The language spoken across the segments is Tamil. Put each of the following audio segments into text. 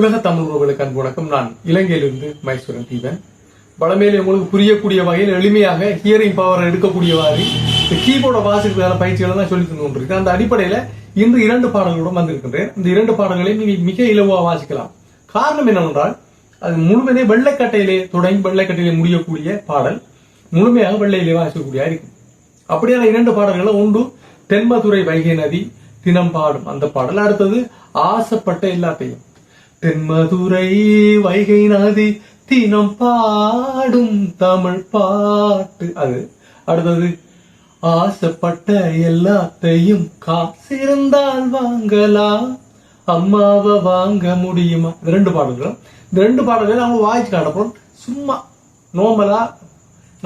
உலக தமிழ் உறவுகளுக்கு அன்பு வணக்கம். நான் இலங்கையிலிருந்து மைசூரன் தீபன். வளமேலே உங்களுக்கு புரியக்கூடிய வகையில் எளிமையாக ஹியரிங் பவர் எடுக்கக்கூடியவாறு இந்த கீபோர்டை வாசிக்கிறதான பயிற்சிகளை தான் சொல்லி தந்துருக்கு அந்த அடிப்படையில் இன்று இரண்டு பாடல்களோடு வந்திருக்கின்றேன். இந்த இரண்டு பாடல்களையும் நீங்கள் மிக இலவாக வாசிக்கலாம். காரணம் என்னவென்றால் அது முழுமையே வெள்ளைக்கட்டையிலே தொடங்கி வெள்ளைக்கட்டையிலே முடியக்கூடிய பாடல் முழுமையாக வெள்ளையிலே வாசிக்கக்கூடிய இருக்கும். அப்படியான இரண்டு பாடல்களை ஒன்று தென்மதுரை வைகை நதி தினம் பாடும் அந்த பாடல் அடுத்தது ஆசைப்பட்ட எல்லாத்தையும். தென்மதுரை வைகை நதி தினம் பாடும் தமிழ் பாட்டு. அது அடுத்தது ஆசைப்பட்ட எல்லாத்தையும் காசிருந்தால் வாங்கலாம். அம்மாவை வாங்க முடியுமா? இந்த ரெண்டு பாடல்களும் இந்த ரெண்டு பாடல்களும் அவங்க வாய்ச்சி காட்டப்போம் சும்மா நோமலா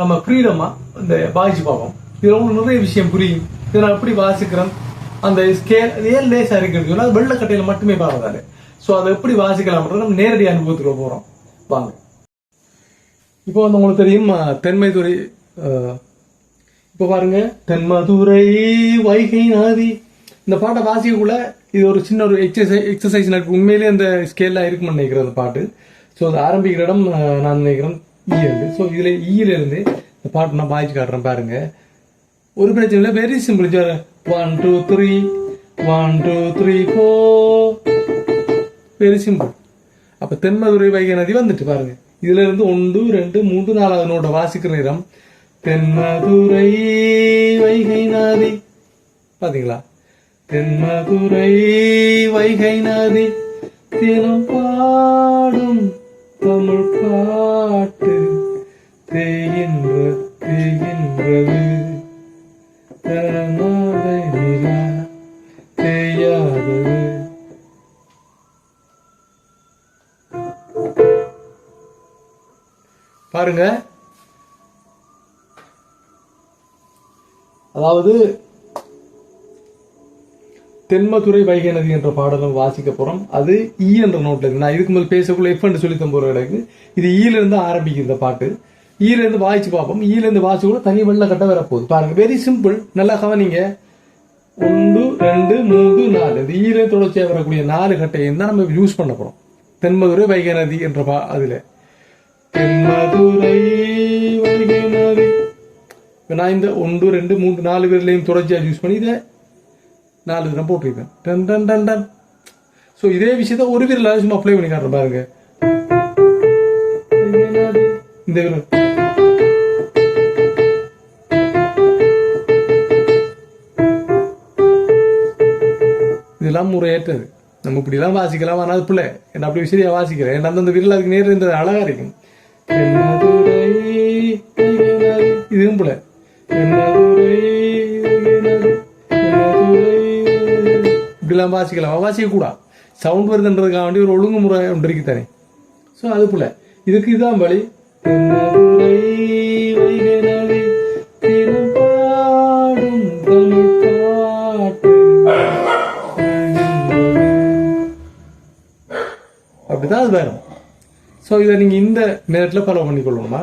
நம்ம ஃப்ரீடமா இந்த வாய்ச்சி பார்ப்போம் இதுல உங்களுக்கு நிறைய விஷயம் புரியும். இதை நான் எப்படி வாசிக்கிறேன்? அந்த ஸ்கேல் ஏன் லேசா இருக்குன்னு சொன்னால் வெள்ளக்கட்டையில மட்டுமே பாடுறாரு. ஸோ அதை எப்படி வாசிக்கலாம்ன்றது நம்ம நேரடி அனுபவத்துக்கு போறோம். வாங்க. இப்போ வந்து உங்களுக்கு தெரியும் அஹ், இப்போ பாருங்க. தென்மதுரை வைகை நாதி. இந்த பாட்டை வாசிக்கக்குள்ள இது ஒரு சின்ன ஒரு எக்ஸசைஸ் எக்ஸசைஸ் நடக்கும் உண்மையிலேயே அந்த ஸ்கேல்லாம் இருக்கும்னு நினைக்கிறேன் அந்த பாட்டு. ஸோ அது ஆரம்பிக்கிற இடம் நான் நினைக்கிறேன் ஈ இருந்து. ஸோ இதில் ஈல இருந்து இந்த பாட்டு நான் வாய்ச்சி காட்டுறேன் பாருங்க. ஒரு பிரச்சனை இல்லை very simple one two three one two three four very simple அப்போ தென்மதுரை வைகை நதி வந்துட்டு பாருங்க. இதுல இருந்து ஒன்று ரெண்டு மூன்று நாலாவது நோட்டை வாசிக்கிற நேரம் தென்மதுரை வைகை நதி. பாத்தீங்களா? தென்மதுரை வைகை நதி. தினம் பாடும் தமிழ் பாட்டு தேயின்ற தேயின்றது பாருங்க. அதாவது தென்மதுரை வைகை நதி என்ற பாடலும் வாசிக்க போறோம். அது ஈ என்ற நோட்ல இருக்கு. நான் இதுக்கு முதல் பேசக்குள்ள எஃப் என்று சொல்லி தம்போற எனக்கு இது e ஈல இருந்து இந்த பாட்டு. E ஈல இருந்து வாசிச்சு பார்ப்போம். ஈல இருந்து வாசிச்சு கூட தனி வெள்ள கட்ட வரப்போகுது. பாருங்க வெரி சிம்பிள் நல்லா கவனிங்க. ஒன்று ரெண்டு மூன்று நாலு. இந்த ஈர தொடர்ச்சியாக வரக்கூடிய நாலு கட்டையும் தான் நம்ம யூஸ் பண்ண போறோம். தென்மதுரை வைகை நதி என்ற பா அதுல. தென்மதுரை வைகை நான் இந்த ஒன்று ரெண்டு மூன்று நாலு பேர்லையும் தொடர்ச்சியாக யூஸ் பண்ணி இதை நாலு தினம் போட்டிருப்பேன் done done done done. So இதே விஷயத்த ஒரு விரலாவது சும்மா அப்ளை பண்ணி காட்டுறேன் பாருங்க. இந்த விரல் இதெல்லாம் முறையேற்றது. நம்ம இப்படிலாம் வாசிக்கலாம் ஆனால் பிள்ளை. என்ன அப்படி விஷயத்தையா வாசிக்கிறேன். ஏன்னா அந்தந்த விரல் அதுக்கு நேரம் இருந்தது அழகா இருக்கும். தென்மதுரை இதுவும் போல தென்மதுரை இப்படிலாம் வாசிக்கலாம். வாசிக்க கூடாது சவுண்ட் வருதுன்றதுக்காக வேண்டி ஒரு ஒழுங்குமுறை ஒன்று இருக்கு தானே. ஸோ அது போல இதுக்கு இதுதான் வழி. அப்படிதான் அது வேணும். ஸோ இதை நீங்கள் இந்த நேரத்தில் ஃபாலோ பண்ணிக்கொள்ளணுமா?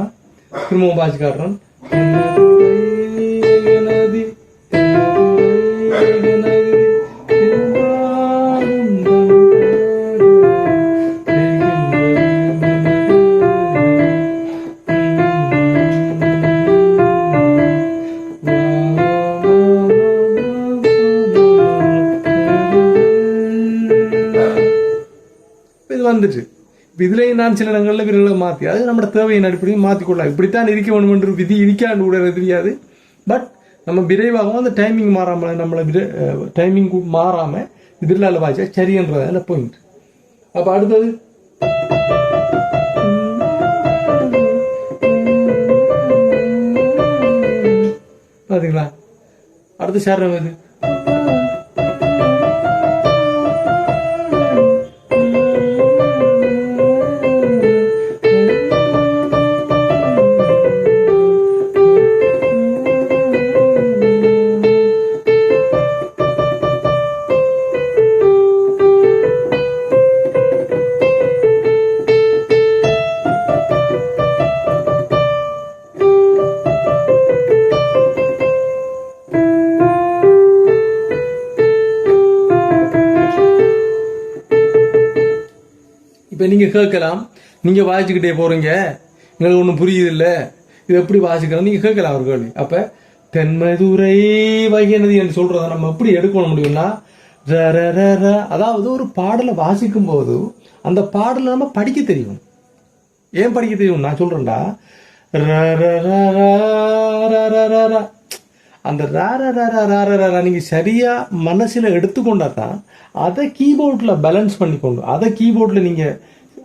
திரும்பவும் பாய்ச்சி காட்டுறேன் இதுலேயும் நான் சில இடங்களில் விரலை மாற்றி அது நம்ம தேவையின் அடிப்படையில் மாற்றிக்கொள்ளலாம் இப்படித்தான் இருக்க வேணும் என்று விதி இருக்கான்னு கூட தெரியாது. பட் நம்ம விரைவாகவும் அந்த டைமிங் மாறாமல் நம்மளை டைமிங் மாறாமல் விரலால் வாய்ச்சா சரின்றதால அதில் பாயிண்ட் அப்போ அடுத்தது? பார்த்தீங்களா அடுத்து சேர்ற இது. நீங்கள் கேட்கலாம் நீங்க வாசிச்சுக்கிட்டே போறீங்க எங்களுக்கு ஒன்றும் புரியுது இல்ல இது எப்படி வாசிக்கலாம் நீங்க கேட்கலாம் ஒரு கேள்வி அப்ப தென்மதுரை வைகநதி என்று சொல்றதை நம்ம எப்படி எடுக்க முடியும்னா ர, ர, ர, அதாவது ஒரு பாடலை வாசிக்கும் போது அந்த பாடலை நம்ம படிக்க தெரியும் ஏன் படிக்க தெரியும் நான் சொல்கிறேன்டா ர, ர, ர, ர, ர, ர, ர, ர. அந்த ரார ரார ரார ரார நீங்க சரியா மனசுல எடுத்துக்கொண்டா தான் அதை கீபோர்ட்ல பேலன்ஸ் பண்ணிக்கொண்டு அதை கீபோர்ட்ல நீங்க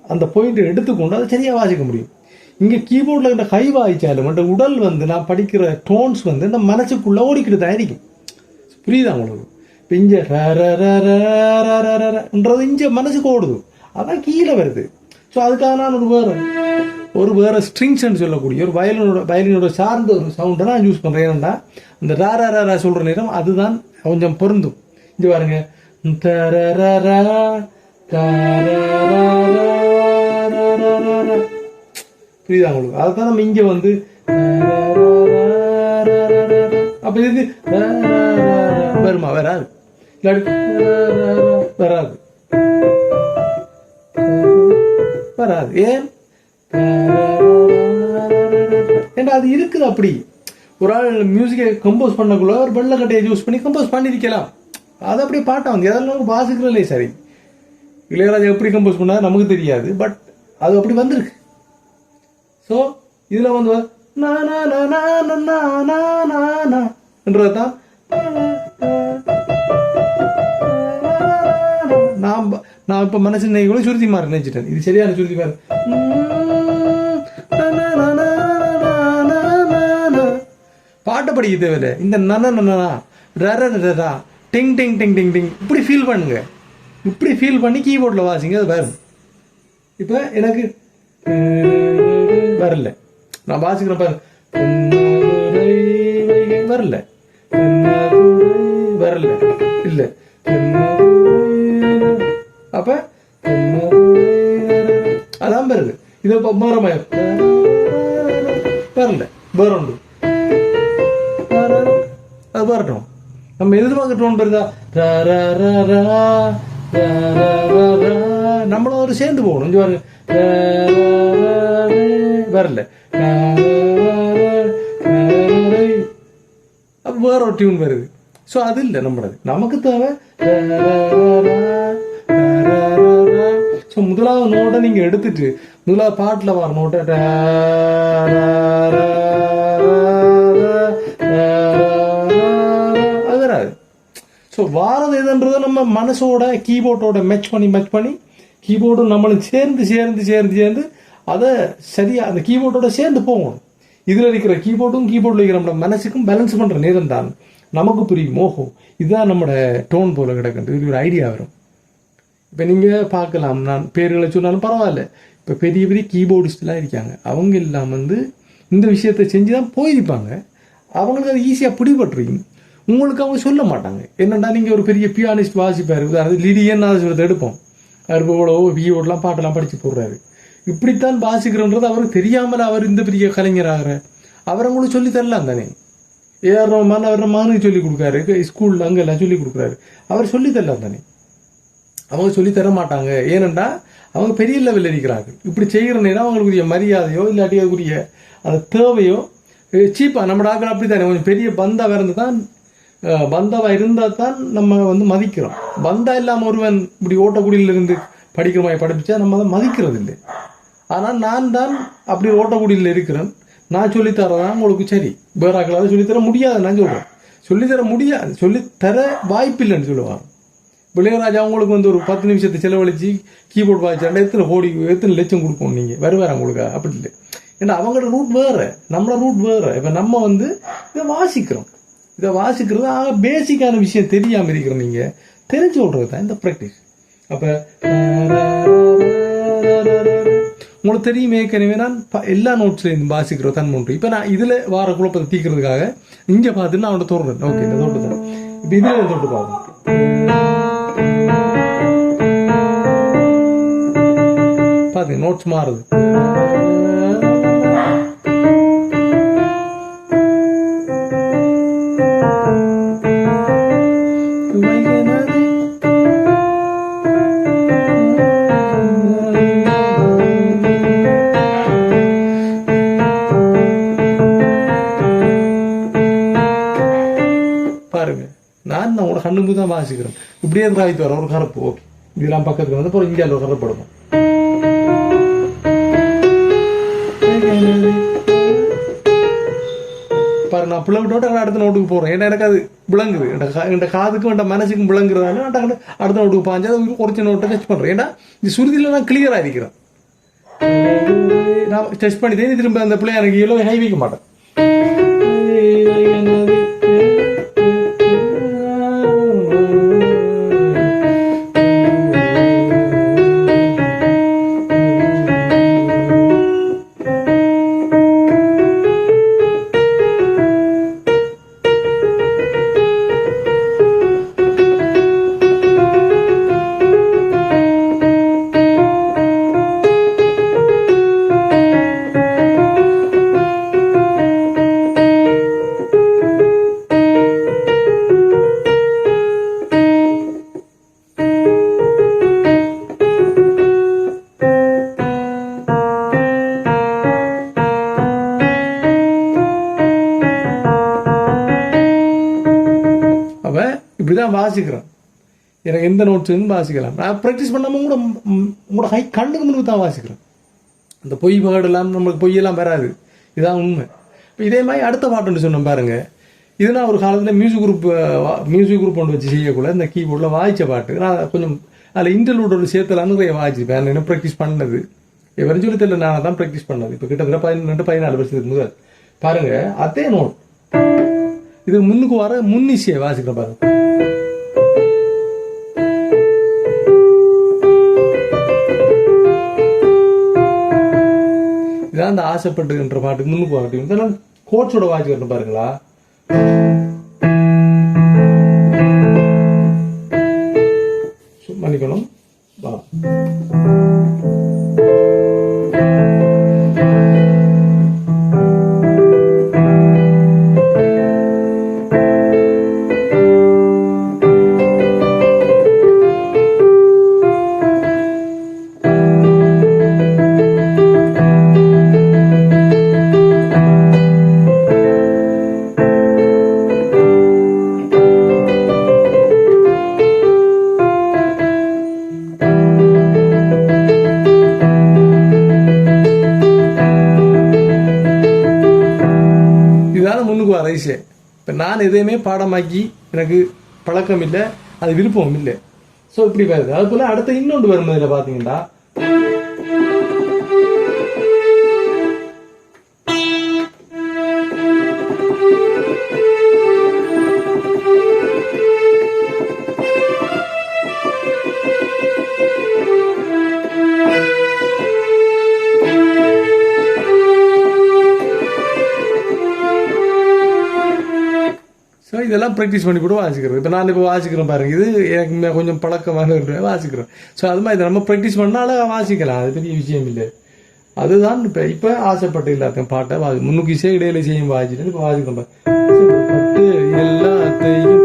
அந்த பாயிண்ட்டை எடுத்துக்கொண்டு அதை சரியாக வாசிக்க முடியும் இங்கே கீபோர்டில் இருக்கிற கை வாய்ச்சாலும் அந்த உடல் வந்து நான் படிக்கிற டோன்ஸ் வந்து இந்த மனசுக்குள்ளே ஓடிக்கிட்டு தான் இருக்கும் புரியுதா உங்களுக்கு இப்போ இங்கே ரன்றது இங்கே மனசுக்கு ஓடுது அதான் கீழே வருது ஸோ அதுக்காக நான் ஒரு வேறு ஒரு வேறு ஸ்ட்ரிங்ஸ்ன்னு சொல்லக்கூடிய ஒரு வயலினோட வயலினோட சார்ந்த ஒரு சவுண்டை நான் யூஸ் பண்ணுறேன் ஏன்னா இந்த ரா ரா சொல்கிற நேரம் அதுதான் கொஞ்சம் பொருந்தும் இங்கே பாருங்க தரரரா, புரியுதா உங்களுக்கு? அதுதான் நம்ம இங்க வந்து அப்ப இது வருமா வராது வராது வராது ஏன்? ஏன்னா அது இருக்குது அப்படி? ஒரு ஆள் மியூசிக்கை கம்போஸ் பண்ணக்குள்ள ஒரு வெள்ளக்கட்டையை யூஸ் பண்ணி கம்போஸ் பண்ணியிருக்கலாம். அது அப்படியே பாட்டா வந்து அதெல்லாம் வாசிக்கிறதுலே சரி. இளையராஜா எப்படி கம்போஸ் பண்ணார் நமக்கு தெரியாது பட் அது அப்படி வந்திருக்கு ஸோ இதில் வந்து என்றது தான் நான் நான் இப்போ மனசு நினைக்கணும் சுருதி மாறி நினைச்சிட்டேன் இது சரியான சுருதி மாறி பாட்டை படிக்க தேவையில்லை இந்த நன நனா ரரா டிங் டிங் டிங் டிங் டிங் இப்படி ஃபீல் பண்ணுங்க இப்படி ஃபீல் பண்ணி கீபோர்டில் வாசிங்க அது வரும். இப்போ எனக்கு வரல. நான் வாசிக்கிறேன் பாரு. வரல. வரல. இல்லை. அப்போ அதான் வருது இது இப்போ மரமய வரல. வேறுண்டு அது வரட்டும். நம்ம எதிர்பார்க்க டோன் வருதா நம்மளோட சேர்ந்து போகணும். இங்கே பாருங்க. வரல. அப்போ வேற ஒரு டியூன் வருது. ஸோ அது இல்லை நம்மளது. நமக்கு தேவை. ஸோ முதலாவது நோட்டை நீங்கள் எடுத்துட்டு முதலாவது பாட்டில் வர நோட்டை ஸோ வாரது எதுன்றதை நம்ம மனசோட கீபோர்டோட மேட்ச் பண்ணி மேட்ச் பண்ணி கீபோர்டும் நம்மளும் சேர்ந்து சேர்ந்து சேர்ந்து சேர்ந்து அதை சரியாக அந்த கீபோர்டோட சேர்ந்து போகணும். இதில் இருக்கிற கீபோர்டும் கீபோர்டில் இருக்கிற நம்ம மனசுக்கும் பேலன்ஸ் பண்ணுற நேரம் தான் நமக்கு புரியும். ஓஹோ இதுதான் நம்மளோட டோன் போல கிடக்குது. இது ஒரு ஐடியா வரும். இப்போ நீங்கள் பார்க்கலாம். நான் பேர்களை சொன்னாலும் பரவாயில்ல. இப்போ பெரிய பெரிய கீபோர்டிஸ்ட்லாம் இருக்காங்க. அவங்க எல்லாம் வந்து இந்த விஷயத்தை செஞ்சு தான் போயிருப்பாங்க. அவங்களுக்கு அது ஈஸியாக பிடிபட்டுருக்கும் உங்களுக்கு அவங்க சொல்ல மாட்டாங்க. என்னடா நீங்கள் ஒரு பெரிய பியானிஸ்ட் வாசிப்பார். உதாரணத்துக்கு லிடியன் சொல்றதை எடுப்போம். அவர் இவ்வளோ வியோடலாம் பாட்டெல்லாம் படித்து போடுறாரு. இப்படித்தான் வாசிக்கிறன்றது அவருக்கு தெரியாமல் அவர் இந்த பெரிய கலைஞராகிற அவர் உங்களுக்கு சொல்லி தரலாம் தானே. ஏஆர் ரஹ்மான் அவர் மகனுக்கு சொல்லி கொடுக்காரு. அங்கே எல்லாம் சொல்லி கொடுக்குறாரு. அவர் சொல்லி தரலாம் தானே. அவங்க சொல்லி தர மாட்டாங்க. ஏனென்றா அவங்க பெரிய லெவலில் இருக்கிறார்கள். இப்படி செய்கிற நேரம் அவங்களுக்குரிய மரியாதையோ இல்லாட்டி அதுக்குரிய அந்த தேவையோ சீப்பாக நம்ம டாக்டர் அப்படி தானே கொஞ்சம் பெரிய பந்தாக இருந்து தான் அஹ், இருந்தால் தான் நம்ம வந்து மதிக்கிறோம். பந்தா இல்லாமல் ஒருவன் இப்படி ஓட்டக்குடியில இருந்து படிக்கிற மாதிரி படிப்பிச்சா நம்ம அதை மதிக்கிறது இல்லை ஆனால் நான் தான் அப்படி ஓட்டக்குடியில் இருக்கிறேன். நான் சொல்லித்தரதான் உங்களுக்கு சரி. வேறாக்களால் சொல்லித்தர முடியாது நான் சொல்கிறேன் சொல்லித்தர முடியாது. சொல்லித்தர வாய்ப்பில்லைன்னு சொல்லுவாங்க. இளையராஜா உங்களுக்கு வந்து ஒரு பத்து நிமிஷத்தை செலவழித்து கீபோர்ட் வாய்ச்சாண்டா எத்தனை கோடி எத்தனை லட்சம் கொடுப்போம் நீங்கள் வருவார் உங்களுக்கு அப்படி இல்லை. ஏன்னா அவங்களோட ரூட் வேறு. நம்மளோட ரூட் வேறு. இப்போ நம்ம வந்து இதை வாசிக்கிறோம். இதை வாசிக்கிறது ஆக பேசிக்கான விஷயம் தெரியாம இருக்கிற நீங்க. தெரிஞ்சு விடுறது தான் இந்த ப்ராக்டிஸ் அப்ப உங்களுக்கு தெரியும் ஏற்கனவே நான் எல்லா நோட்ஸ்லையும் வாசிக்கிற தன்மை உண்டு இப்போ நான் இதில் வார குழப்பத்தை தீக்கிறதுக்காக இங்கே பார்த்துட்டு நான் அவனை தொடர்றேன். ஓகே இந்த தோட்டு தான் இப்போ இதில் தொட்டு பார்ப்போம் பாருங்க நோட்ஸ் மாறுது. கண்ணு தான் வாசிக்கிறோம் இப்படியே திராவித்து வர ஒரு கருப்பு ஓகே இதெல்லாம் பக்கத்துல வந்து அப்புறம் இந்தியாவில் ஒரு கருப்படுவோம் பாரு நான் பிளவுட்டோட விட்டோட அடுத்த நோட்டுக்கு போறேன் ஏன்னா எனக்கு அது விளங்குது என் காதுக்கும் என் மனசுக்கும் விளங்குறதுனால நான் டக்குனு அடுத்த நோட்டுக்கு பாஞ்சு அது குறைச்ச நோட்டை டச் பண்றேன் ஏன்னா இந்த சுருதியில நான் கிளியரா இருக்கிறேன் நான் டச் பண்ணி தான் திரும்ப அந்த பிள்ளைய எனக்கு இவ்வளோ ஹை வைக்க மாட்டேன் எந்த நோட்ஸ்ன்னு வாசிக்கலாம். நான் ப்ராக்டிஸ் பண்ணாம கூட உங்களோட ஹை கண்ணுக்கு முன்பு தான் வாசிக்கிறேன் அந்த பொய் பாடலாம் நம்மளுக்கு பொய்யெல்லாம் வராது. இதான் உண்மை. இப்போ இதே மாதிரி அடுத்த பாட்டுன்னு சொன்னோம் பாருங்க. இது நான் ஒரு காலத்தில் மியூசிக் குரூப் மியூசிக் குரூப் ஒன்று வச்சு செய்யக்குள்ள இந்த கீபோர்டில் வாய்ச்ச பாட்டு. நான் கொஞ்சம் அதில் இன்டர்லூடோட சேர்த்தலான்னு நிறைய வாய்ச்சிருப்பேன் என்ன ப்ராக்டிஸ் பண்ணது? எவரும் சொல்லி தெரியல நான் தான் ப்ராக்டிஸ் பண்ணது. இப்போ கிட்டத்தட்ட பதினெண்டு பதினாலு வருஷத்துக்கு முதல். பாருங்க அதே நோட் இது முன்னுக்கு வர முன்னிசையை வாசிக்கிறேன் பாருங்க. அந்த ஆசைப்பட்டுன்ற பாட்டுக்கு முன்னு பாட்டு. இதெல்லாம் கோட்ஸோட வாசிக்கிறேன் பாருங்களா. சு- மன்னிக்கணும் வா. ரைஸே இப்போ நான் எதையுமே பாடமாக்கி எனக்கு பழக்கம் இல்லை அது விருப்பம் இல்லை ஸோ இப்படி வருது அது போல அடுத்த இன்னொன்று வரும் இதில் பார்த்தீங்கன்னா ஸோ இதெல்லாம் ப்ராக்டிஸ் பண்ணி கூட வாசிக்கிறது இப்போ நான் இப்போ வாசிக்கிறேன் பாருங்க. இது எனக்கு கொஞ்சம் பழக்கமாக இருக்கு வாசிக்கிறேன் ஸோ அது மாதிரி இதை நம்ம ப்ராக்டிஸ் பண்ணாலும் வாசிக்கலாம். அது பெரிய விஷயம் இல்லை. அதுதான் இப்போ இப்போ ஆசைப்பட்டு எல்லாத்தையும் பாட்டை வாசி முன்னுக்கு இசை இடையில செய்யும் வாசிட்டு இப்போ வாசிக்கிறோம் பாரு. எல்லாத்தையும்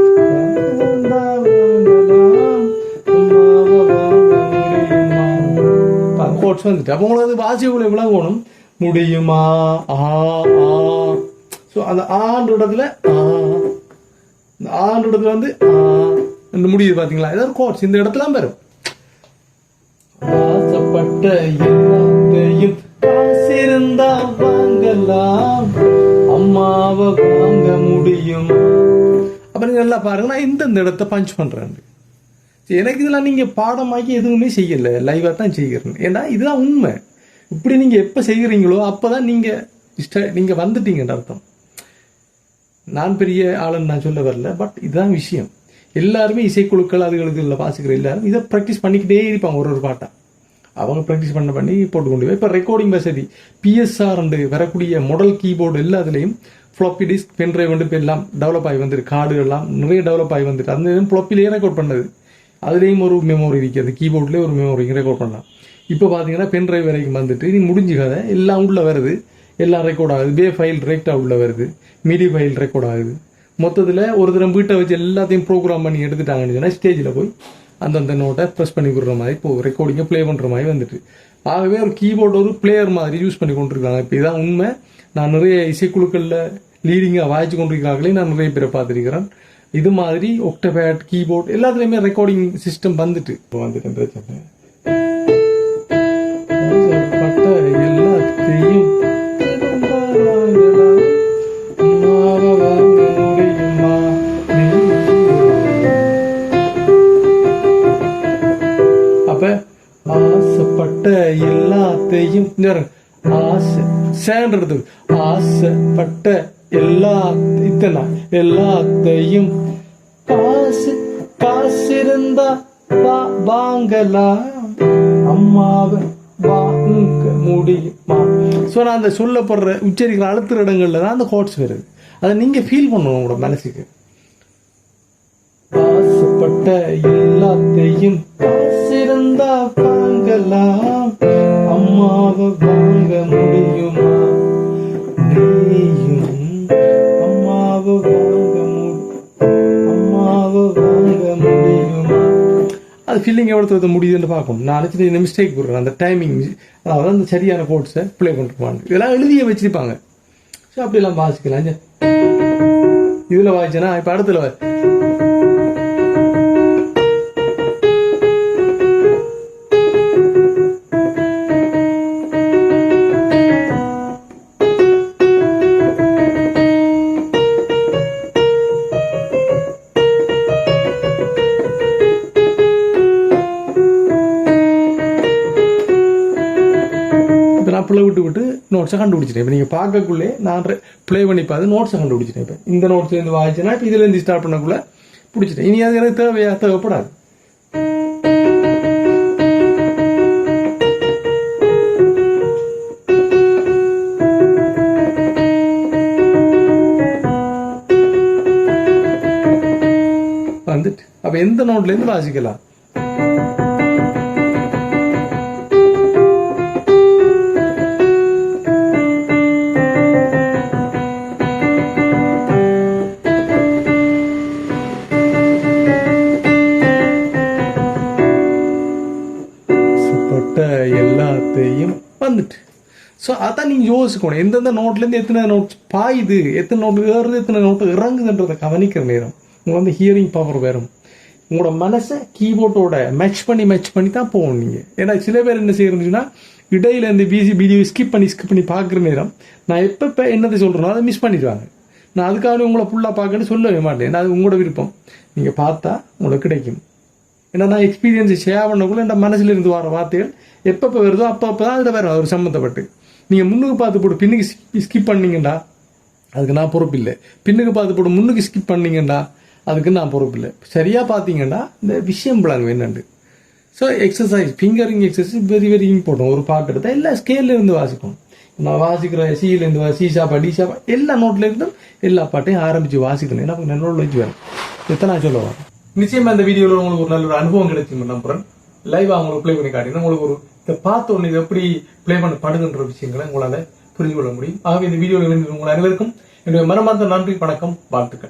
கோட்ஸ் வந்துட்டு. அப்போ உங்களுக்கு வாசிக்குள்ள எவ்வளோ போகணும் முடியுமா? ஆ ஆ. ஸோ அந்த ஆன்ற இடத்துல ஆ இந்த ஆண்டு இடத்துல வந்து இந்த முடியுது பாத்தீங்களா? ஏதாவது கோட்ஸ் இந்த இடத்துல வரும் ஆசைப்பட்ட எல்லாத்தையும் காசிருந்தா வாங்கலாம். அம்மாவை வாங்க முடியும். அப்ப நீங்க நல்லா பாருங்க நான் இந்த இடத்த பஞ்ச் பண்றேன். எனக்கு இதெல்லாம் நீங்க பாடமாக்கி எதுவுமே செய்யல. லைவா தான் செய்கிறேன். ஏன்னா இதுதான் உண்மை. இப்படி நீங்க எப்ப செய்கிறீங்களோ அப்பதான் நீங்க இஷ்ட நீங்க வந்துட்டீங்கன்ற அர்த்தம். நான் பெரிய ஆளுன்னு நான் சொல்ல வரல பட் இதுதான் விஷயம். எல்லாருமே இசைக்குழுக்கள் அதுகளுக்கு இல்லை வாசிக்கிற எல்லாரும் இதை ப்ராக்டிஸ் பண்ணிக்கிட்டே இருப்பாங்க ஒரு ஒரு பாட்டை. அவங்க ப்ராக்டிஸ் பண்ண பண்ணி போட்டு கொண்டு போய் இப்போ ரெக்கார்டிங் வசதி. பிஎஸ்ஆர் வரக்கூடிய மாடல் கீபோர்டு எல்லாத்துலேயும் ஃப்ளாப்பி டிஸ்க் பென்ட்ரைவ் வந்து இப்போ எல்லாம் டெவலப் ஆகி வந்துட்டு கார்டு எல்லாம் நிறைய டெவலப் ஆகி வந்துட்டு அந்த ஃப்ளாப்பிலேயே ரெக்கார்ட் பண்ணது. அதுலேயும் ஒரு மெமோரி இருக்குது அந்த கீபோர்ட்லேயே ஒரு மெமோரி ரெக்கார்ட் பண்ணலாம். இப்போ பார்த்தீங்கன்னா பென்ட்ரைவ் வரைக்கும் வந்துட்டு நீ முடிஞ்சு கதை. எல்லாம் உள்ளே வருது. எல்லாம் ரெக்கார்ட் ஆகுது. பே ஃபைல் ரெக்டாக உள்ள வருது. மிடி ஃபைல் ரெக்கார்ட் ஆகுது. மொத்தத்தில் ஒரு தரம் வீட்டை வச்சு எல்லாத்தையும் ப்ரோக்ராம் பண்ணி எடுத்துட்டாங்கன்னு சொன்னால் ஸ்டேஜில் போய் அந்தந்த நோட்டை ப்ரெஸ் பண்ணி கொடுக்குற மாதிரி இப்போ ரெக்கார்டிங்கை ப்ளே பண்ணுற மாதிரி வந்துட்டு. ஆகவே ஒரு கீபோர்டு ஒரு பிளேயர் மாதிரி யூஸ் பண்ணி கொண்டிருக்காங்க இப்போ இதான் உண்மை. நான் நிறைய இசைக்குழுக்களில் லீடிங்காக வாய்ச்சி கொண்டிருக்கிறார்களே நான் நிறைய பேரை பார்த்துருக்கிறேன். இது மாதிரி ஒக்டபேட் கீபோர்ட் எல்லாத்துலேயுமே ரெக்கார்டிங் சிஸ்டம் வந்துட்டு. இப்போ வந்துட்டு பிரச்சனை எல்லாத்தையும் ஆசை. சேன்றது ஆசைப்பட்ட எல்லா இத்தனா எல்லாத்தையும் காசு காசு இருந்தா வா- வாங்கலாம். அம்மாவை வாங்க முடியுமா? ஸோ நான் அந்த சொல்லப்படுற உச்சரிக்கிற அழுத்துற இடங்கள்ல தான் அந்த கோட்ஸ் வருது. அதை நீங்க ஃபீல் பண்ணணும் உங்களோட மனசுக்கு. ஆசைப்பட்ட எல்லாத்தையும் காசிருந்தா வாங்கலாம். அம்மாவை வாங்க முடியுமா? நீயும் அம்மாவை வாங்க அம்மாவை வாங்க முடியுமா? அது ஃபீலிங் எவ்வளோ முடியுதுன்னு பார்க்கும் நான் சின்ன இந்த மிஸ்டேக் போடுறேன். அந்த டைமிங் அதாவது அந்த சரியான கோட்ஸை ப்ளே பண்ணிருப்பாங்க. இதெல்லாம் எழுதிய வச்சிருப்பாங்க. ஸோ அப்படியெல்லாம் வாசிக்கலாம். இதில் வாசிச்சேன்னா இப்போ அடுத்துல நோட்ஸை கண்டுபிடிச்சிட்டேன். இப்போ நீங்கள் பார்க்கக்குள்ளே நான் ப்ளே பண்ணி பார்த்து நோட்ஸை கண்டுபிடிச்சிட்டேன். இப்போ இந்த நோட்ஸ்லேருந்து வாய்ச்சுன்னா இப்போ இதுலேருந்து ஸ்டார்ட் பண்ணக்குள்ளே பிடிச்சிட்டேன். இனி அது எனக்கு தேவையாக தேவைப்படாது. வந்துட்டு. அப்போ எந்த நோட்லேருந்து வாசிக்கலாம்? ஆசைப்பட்ட எல்லாத்தையும் வந்துட்டு. ஸோ அதான் நீங்கள் யோசிக்கணும். எந்தெந்த நோட்லேருந்து எத்தனை நோட்ஸ் பாயுது எத்தனை நோட் ஏறுது எத்தனை நோட்டு இறங்குதுன்றதை கவனிக்கிற நேரம். உங்களுக்கு வந்து ஹியரிங் பவர் வரும் உங்களோட மனசை கீபோர்டோட மேட்ச் பண்ணி மேட்ச் பண்ணி தான் போகணும் நீங்கள் ஏன்னா சில பேர் என்ன செய்யறதுன்னா இடையில இந்த பிசி வீடியோ ஸ்கிப் பண்ணி ஸ்கிப் பண்ணி பார்க்குற நேரம் நான் எப்போ என்னதை சொல்கிறேனோ அதை மிஸ் பண்ணிடுவாங்க. நான் அதுக்காக உங்களை ஃபுல்லாக பார்க்கன்னு சொல்லவே மாட்டேன். ஏன்னா அது உங்களோட விருப்பம். நீங்கள் பார்த்தா உங்களுக்கு கிடைக்கும். ஏன்னா நான் ஷேர் பண்ணக்குள்ள என் மனசில் இருந்து வர வார்த்தைகள் எப்பப்போ வருதோ அப்போ அப்போ தான் அதில் வரும். அவர் சம்மந்தப்பட்டு நீங்கள் முன்னுக்கு பார்த்து போட்டு பின்னுக்கு ஸ்கிப் பண்ணீங்கடா அதுக்கு நான் பொறுப்பு இல்லை. பின்னுக்கு பார்த்து போட்டு முன்னுக்கு ஸ்கிப் பண்ணீங்கடா அதுக்கு நான் பொறுப்பு இல்லை. சரியாக பார்த்தீங்கன்னா இந்த விஷயம் பிளாங்க என்னண்டு. So exercise fingering exercise very very important ஒரு பாட்டு எடுத்தால் எல்லா ஸ்கேல்ல இருந்து வாசிக்கணும். நான் வாசிக்கிற சீலேருந்து வா சி ஷாப்பா டி ஷாப்பா எல்லா நோட்ல இருந்தும் எல்லா பாட்டையும் ஆரம்பித்து வாசிக்கணும். ஏன்னா கொஞ்சம் நல்ல வச்சு வேணும் எத்தனை சொல்லுவாங்க நிச்சயமா இந்த வீடியோல உங்களுக்கு ஒரு நல்ல ஒரு அனுபவம் கிடைச்சுங்க நம்புறேன் லைவா உங்களுக்கு பிளே பண்ணி காட்டினா உங்களுக்கு ஒரு இதை பார்த்த உடனே எப்படி ப்ளே பண்ண படுகின்ற விஷயங்களை உங்களால புரிந்து கொள்ள முடியும். ஆகவே இந்த வீடியோவில் உங்கள் அனைவருக்கும் என்னுடைய மனமார்ந்த நன்றி வணக்கம் வாழ்த்துக்கள்.